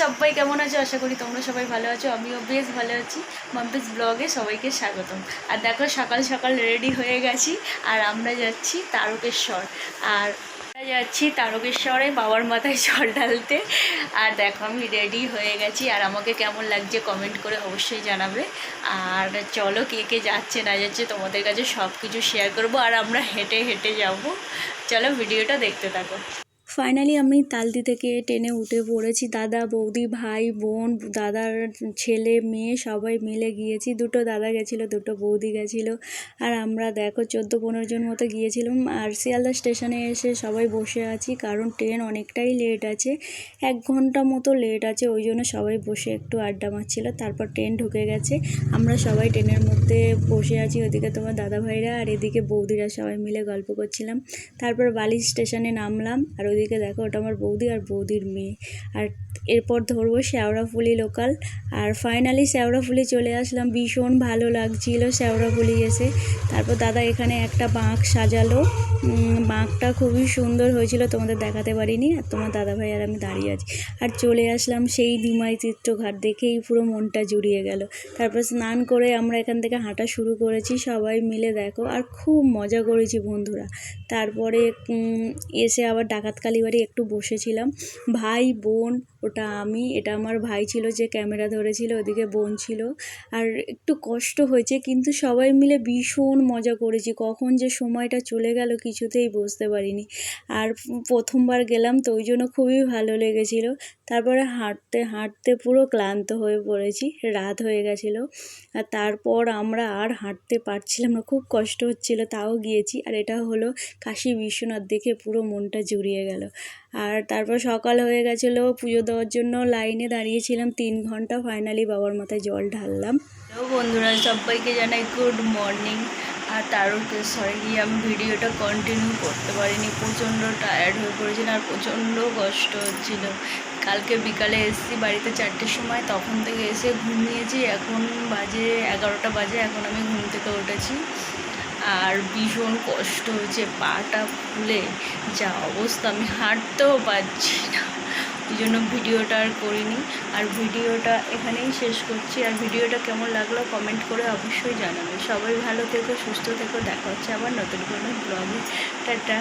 সবাই কেমন আছো? আশা করি তোমরা সবাই ভালো আছো। আমিও বেশ ভালো আছি। মাম্পিস ব্লগে সবাইকে স্বাগতম। আর দেখো, সকাল সকাল রেডি হয়ে গেছি। আর আমরা যাচ্ছি তারকেশ্বর। আর আমরা যাচ্ছি তারকেশ্বরে বাবার মাথায় জল ঢালতে। আর দেখো, আমি রেডি হয়ে গেছি। আর আমাকে কেমন লাগছে কমেন্ট করে অবশ্যই জানাবে। আর চলো, কে কে যাচ্ছে, না যাচ্ছে, তোমাদের কাছে সব কিছু শেয়ার করব। আর আমরা হেঁটে হেঁটে যাব। চলো ভিডিওটা দেখতে থাকো। ফাইনালি আমি তালদি থেকে ট্রেনে উঠে পড়েছি। দাদা, বৌদি, ভাই, বোন, দাদার ছেলে, মেয়ে, সবাই মিলে গিয়েছি। দুটো দাদা গেছিল, দুটো বৌদি গেছিল। আর আমরা দেখো, চোদ্দ পনেরো জন মতো গিয়েছিলাম। আর শিয়ালদা স্টেশনে এসে সবাই বসে আছি, কারণ ট্রেন অনেকটাই লেট আছে। এক ঘণ্টা মতো লেট আছে, ওই জন্য সবাই বসে একটু আড্ডা মারছিল। তারপর ট্রেন ঢুকে গেছে। আমরা সবাই ট্রেনের মধ্যে বসে আছি, ওদিকে তোমার দাদা ভাইরা আর এদিকে বৌদিরা সবাই মিলে গল্প করছিলাম। তারপর বালি স্টেশনে নামলাম, আর ওইদিকে দেখো ওটা আমার বৌদি আর বৌদির মেয়ে। আর এরপর ধরবো শ্যাওড়াফুলি লোকাল। আর ফাইনালি শ্যাওড়াফুলি চলে আসলাম। ভীষণ ভালো লাগছিল শ্যাওড়াফুলি এসে। তারপর দাদা এখানে একটা বাঁক সাজালো। বাঁকটা খুবই সুন্দর হয়েছিল, তোমাদের দেখাতে পারিনি। আর তোমার দাদা ভাই আর আমি দাঁড়িয়ে আছি। আর চলে আসলাম সেই দিমাই চিত্রঘাট দেখেই পুরো মনটা জুড়িয়ে গেল। তারপর স্নান করে আমরা এখান থেকে হাঁটা শুরু করেছি। সবাই মিলে দেখো, আর খুব মজা করেছি বন্ধুরা। তারপরে এসে আবার ডাকাত কালীবাড়ি একটু বসেছিলাম। ভাই, বোন ওটা আমি, এটা আমার ভাই ছিল যে ক্যামেরা ধরেছিল, ওদিকে বোন ছিল। আর একটু কষ্ট হয়েছে, কিন্তু সবাই মিলে ভীষণ মজা করেছি। কখন যে সময়টা চলে গেল কিছুতেই বুঝতে পারিনি। আর প্রথমবার গেলাম তো ওই জন্য খুবই ভালো লেগেছিল। তারপরে হাঁটতে হাঁটতে পুরো ক্লান্ত হয়ে পড়েছি, রাত হয়ে গেছিল। আর তারপর আমরা আর হাঁটতে পারছিলাম না, খুব কষ্ট হচ্ছিল, তাও গিয়েছি। আর এটা হলো কাশী বিশ্বনাথ দেখে পুরো মনটা জুড়িয়ে গেল। আর তারপর সকাল হয়ে গেছিল, পুজো দেওয়ার জন্য লাইনে দাঁড়িয়েছিলাম, তিন ঘণ্টা ফাইনালি বাবার মাথায় জল ঢাললাম। বন্ধুরা, সবাইকে জানাই গুড মর্নিং আর তারকেশ্বরে গিয়ে আমি ভিডিওটা কন্টিনিউ করতে পারিনি, প্রচণ্ড টায়ার্ড হয়ে পড়েছিল আর প্রচণ্ড কষ্ট হচ্ছিল। কালকে বিকালে এসেছি বাড়িতে চারটের সময়, তখন থেকে এসে ঘুমিয়েছি। এখন বাজে এগারোটা বাজে, এখন আমি ঘুম থেকে উঠেছি। আর ভীষণ কষ্ট হয়েছে, পাটা ফুলে, যা অবস্থা, আমি হাঁটতেও পারছি না। ওই জন্য ভিডিওটা আর করিনি। আর ভিডিওটা এখানেই শেষ করছি। আর ভিডিওটা কেমন লাগল কমেন্ট করে অবশ্যই জানাবে। সবাই ভালো থেকো, সুস্থ থেকো। দেখা হচ্ছে আবার নতুন কোনো ব্লগে টাটা।